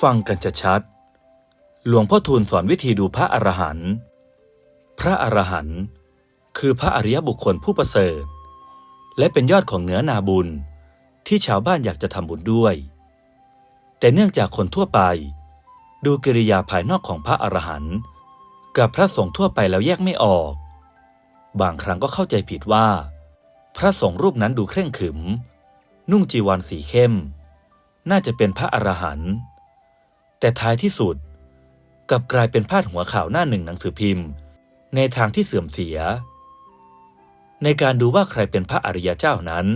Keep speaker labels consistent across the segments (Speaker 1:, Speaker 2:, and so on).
Speaker 1: ฟังกันจะชัด หลวงพ่อทูลสอนวิธีดูพระอรหันต์ พระอรหันต์คือพระอริยบุคคลผู้ประเสริฐ และเป็นยอดของเนื้อนาบุญที่ชาวบ้านอยากจะทำบุญด้วย แต่เนื่องจากคนทั่วไป ดูกิริยาภายนอกของพระอรหันต์กับพระสงฆ์ทั่วไปแล้วแยกไม่ออก บางครั้งก็เข้าใจผิดว่า พระสงฆ์รูปนั้นดูเคร่งขรึม นุ่งจีวรสีเข้ม น่าจะเป็นพระอรหันต์ แต่ท้ายที่สุดกลับกลายเป็นพาดหัวข่าวหน้าหนึ่งหนังสือพิมพ์ ในทางที่เสื่อมเสีย ในการดูว่าใครเป็นพระอริยเจ้านั้น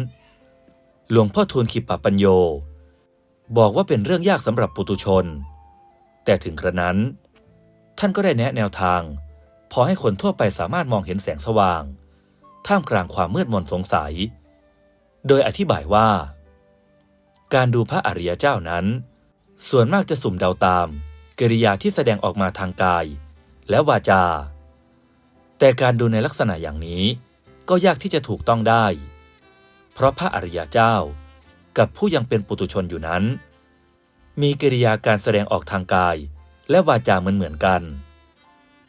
Speaker 1: หลวงพ่อทูลขิปปปัญโย บอกว่าเป็นเรื่องยากสำหรับปุตุชน แต่ถึงกระนั้น ท่านก็ได้แนะแนวทาง พอให้คนทั่วไปสามารถมองเห็นแสงสว่าง ท่ามกลางความมืดมนสงสัย โดยอธิบายว่า การดูพระอริยเจ้านั้น ส่วนมากจะสุ่มเดาตามกิริยาที่แสดงออกมาทางกาย และวาจา แต่การดูในลักษณะอย่างนี้ก็ยากที่จะถูกต้องได้ เพราะพระอริยเจ้ากับผู้ยังเป็นปุตุชนอยู่นั้น มีกิริยาการแสดงออกทางกาย และวาจาเหมือนเหมือนกัน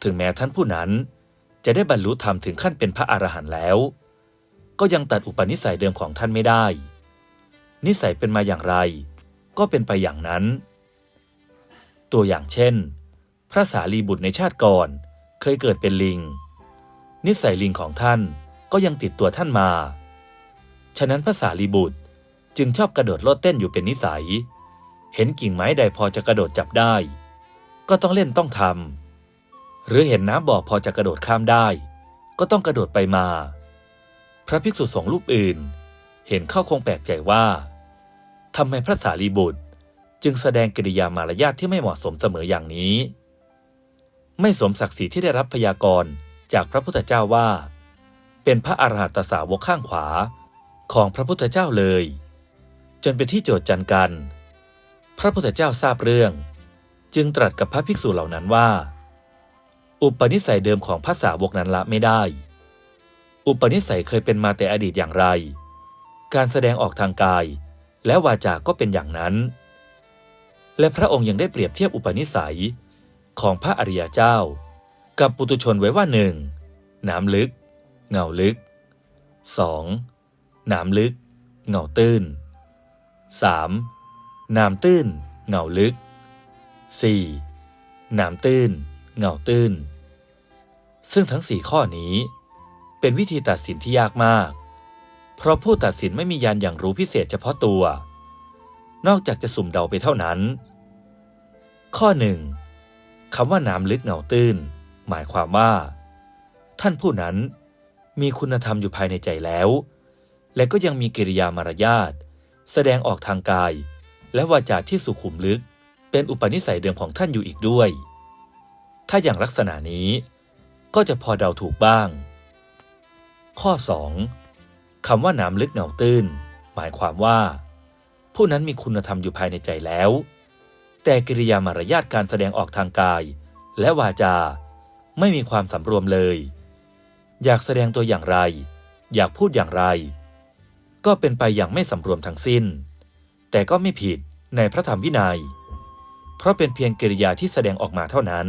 Speaker 1: ถึงแม้ท่านผู้นั้นจะได้บรรลุธรรมถึงขั้นเป็นพระอรหันต์แล้ว ก็ยังตัดอุปนิสัยเดิมของท่านไม่ได้ นิสัยเป็นมาอย่างไร ก็เป็นไปอย่างนั้น ตัวอย่างเช่น พระสารีบุตรในชาติก่อนเคยเกิดเป็นลิง นิสัยลิงของท่านก็ยังติดตัวท่านมา ฉะนั้นพระสารีบุตรจึงชอบกระโดดโลดเต้นอยู่เป็นนิสัย เห็นกิ่งไม้ใดพอจะกระโดดจับได้ ก็ต้องเล่นต้องทำหรือเห็นน้ำบ่อพอจะกระโดดข้ามได้ ก็ต้องกระโดดไปมา พระภิกษุสงฆ์รูปอื่น เห็นเข้าคงแปลกใจว่า ทำไมพระสารีบุตร จึงแสดงกิริยามารยาทที่ไม่เหมาะสมเสมออย่างนี้ ไม่สมศักดิ์ศรีที่ได้รับพยากรณ์จากพระพุทธเจ้าว่า เป็นพระอรหันตสาวกข้างขวาของพระพุทธเจ้าเลย จนเป็นที่โจทย์จันกัน พระพุทธเจ้าทราบเรื่อง จึงตรัสกับพระภิกษุเหล่านั้นว่า อุปนิสัยเดิมของพระสาวกนั้นละไม่ได้ อุปนิสัยเคยเป็นมาแต่อดีตอย่างไร การแสดงออกทางกาย และวาจาก็เป็นอย่างนั้น และพระองค์ยังได้เปรียบเทียบอุปนิสัยของพระอริยเจ้า กับปุตุชนไว้ว่าหนึ่งน้ำลึก เงาลึก 2. น้ำลึก เงาตื้น 3. น้ำตื้น เงาลึก 4. น้ำตื้น เงาตื้น ซึ่งทั้งสี่ข้อนี้เป็นวิธีตัดสินที่ยากมาก เพราะผู้ตัดสินไม่มียานอย่างรู้พิเศษเฉพาะตัว นอกจากจะสุ่มเดาไปเท่านั้น ข้อหนึ่งคำว่าน้ำลึกเงาตื้น หมายความว่า ท่านผู้นั้นมีคุณธรรมอยู่ภายในใจแล้ว และก็ยังมีกิริยามารยาท แสดงออกทางกาย และวาจาที่สุขุมลึก เป็นอุปนิสัยเดิมของท่านอยู่อีกด้วย ถ้าอย่างลักษณะนี้ก็จะพอเดาถูกบ้าง ข้อ 2. คำว่าหน้ำลึกเงาตื้น หมายความว่า ผู้นั้นมีคุณธรรมอยู่ภายในใจแล้ว แต่กิริยามารยาทการแสดงออกทางกาย และวาจาไม่มีความสำรวมเลย อยากแสดงตัวอย่างไร อยากพูดอย่างไร ก็เป็นไปอย่างไม่สำรวมทั้งสิ้น แต่ก็ไม่ผิดในพระธรรมวินัย เพราะเป็นเพียงกิริยาที่แสดงออกมาเท่านั้น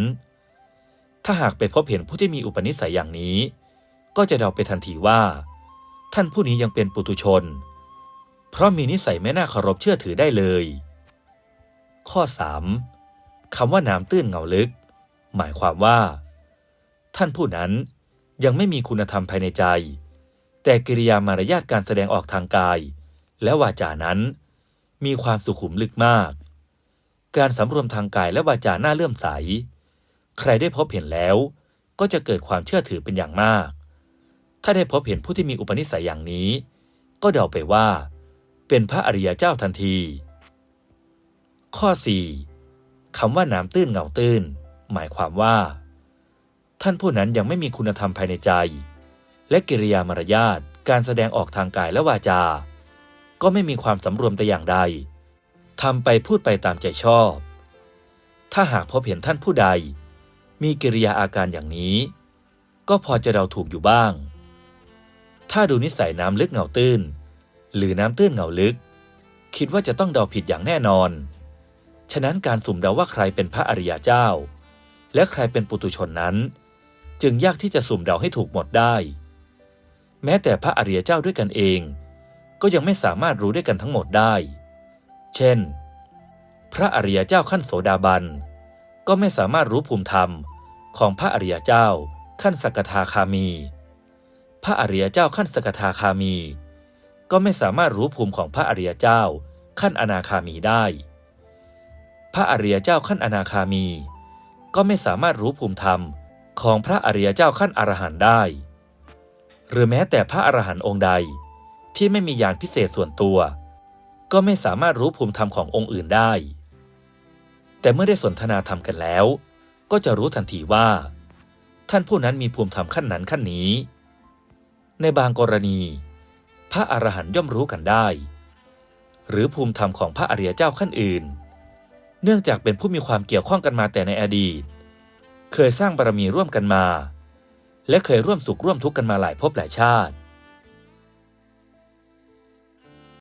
Speaker 1: ถ้าหากไปพบเห็นผู้ที่มีอุปนิสัยอย่างนี้ ก็จะเดาไปทันทีว่า ท่านผู้นี้ยังเป็นปุถุชน เพราะมีนิสัยไม่น่าเคารพเชื่อถือได้เลย ข้อ 3. คำว่าน้ำตื้นเงาลึก หมายความว่า ท่านผู้นั้นยังไม่มีคุณธรรมภายในใจ แต่กิริยามารยาทการแสดงออกทางกาย และวาจานั้น มีความสุขุมลึกมาก การสำรวมทางกายและวาจาหน้าเลื่อมใส ใครได้พบเห็นแล้ว ก็จะเกิดความเชื่อถือเป็นอย่างมาก ถ้าได้พบเห็นผู้ที่มีอุปนิสัยอย่างนี้ ก็เดาไปว่า เป็นพระอริยเจ้าทันที ข้อ 4. คำว่าน้ำตื้นเงาตื้น หมายความว่า ท่านผู้นั้นยังไม่มีคุณธรรมภายในใจ และกิริยามารยาทการแสดงออกทางกายและวาจา ก็ไม่มีความสำรวมแต่อย่างใดทำไปพูดไปตามใจชอบ ถ้าหากพบเห็นท่านผู้ใด มีกิริยาอาการอย่างนี้ ก็พอจะเดาถูกอยู่บ้าง ถ้าดูนิสัยน้ำลึกเงาตื้น หรือน้ำตื้นเงาลึก คิดว่าจะต้องเดาผิดอย่างแน่นอน ฉะนั้นการสุ่มเดาว่าใครเป็นพระอริยเจ้า และใครเป็นปุตุชนนั้น จึงยากที่จะสุ่มเดาให้ถูกหมดได้ แม้แต่พระอริยเจ้าด้วยกันเอง ก็ยังไม่สามารถรู้ด้วยกันทั้งหมดได้ เช่น พระอริยเจ้าขั้นโสดาบัน ก็ไม่สามารถรู้ภูมิธรรมของพระอริยเจ้าขั้นสักทาคามี พระอริยเจ้าขั้นสกทาคามี ก็ไม่สามารถรู้ภูมิของพระอริยเจ้าขั้นอนาคามีได้ พระอริยเจ้าขั้นอนาคามี ก็ไม่สามารถรู้ภูมิธรรมของพระอริยเจ้าขั้นอรหันต์ได้ หรือแม้แต่พระอรหันต์องค์ใดที่ไม่มีญาณพิเศษส่วนตัว ก็ไม่สามารถรู้ภูมิธรรมขององค์อื่นได้ แต่เมื่อได้สนทนาธรรมกันแล้ว ก็จะรู้ทันทีว่า ท่านผู้นั้นมีภูมิธรรมขั้นนั้นขั้นนี้ ในบางกรณี พระอรหันต์ย่อมรู้กันได้ หรือภูมิธรรมของพระอริยเจ้าขั้นอื่น เนื่องจากเป็นผู้มีความเกี่ยวข้องกันมาแต่ในอดีต เคยสร้างบารมีร่วมกันมา และเคยร่วมสุขร่วมทุกข์กันมาหลายภพหลายชาติ